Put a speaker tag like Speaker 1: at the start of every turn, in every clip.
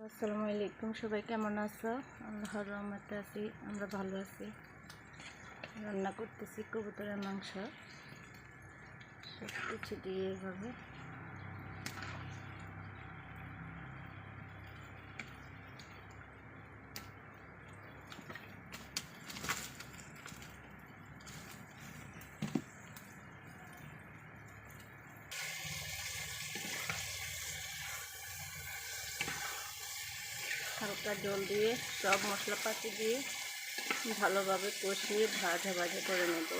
Speaker 1: আসসালামু আলাইকুম, সবাই কেমন আছো? আল্লাহর রহমতে আছি, আমরা ভালো আছি। রান্না করতেছি কবুতরের মাংস। সব কিছু দিয়ে এভাবে হালকা জল দিয়ে সব মশলাপাতি দিয়ে ভালোভাবে কষিয়ে ভাজা ভাজা করে নেব।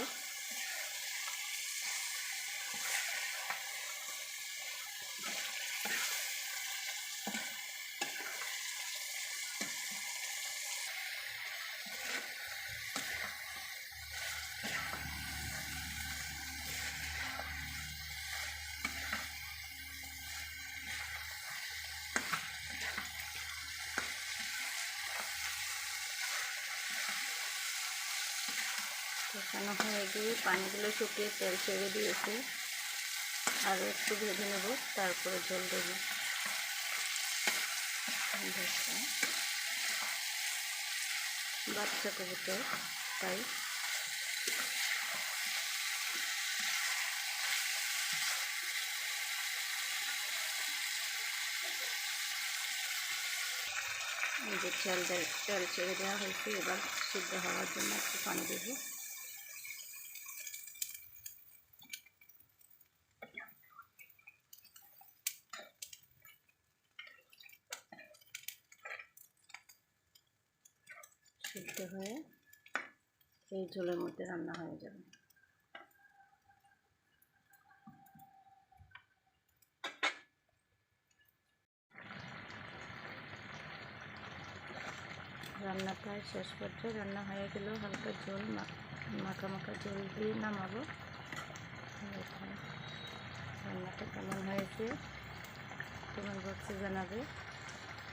Speaker 1: কষানো হয়ে গিয়ে পানিগুলো শুকিয়ে তেল ছেড়ে দিয়েছে। আর একটু ভেজে নেব, তারপরে জল দেবো। বাচ্চা কবুতর, তাই। যে দে- তেল ছেড়ে দেওয়া হয়েছে, এবার সিদ্ধ হওয়ার জন্য একটু পানি দেবো। সিদ্ধ হয়ে এই ঝোলের মধ্যে রান্না হয়ে যাবে। রান্না প্রায় শেষ পর্যায়ে রান্না হয়ে গেল হালকা ঝোল মাখা মাখা ঝোল দিয়ে নামাবো। রান্নাটা কেমন হয়েছে কমেন্ট বক্সে জানাবে।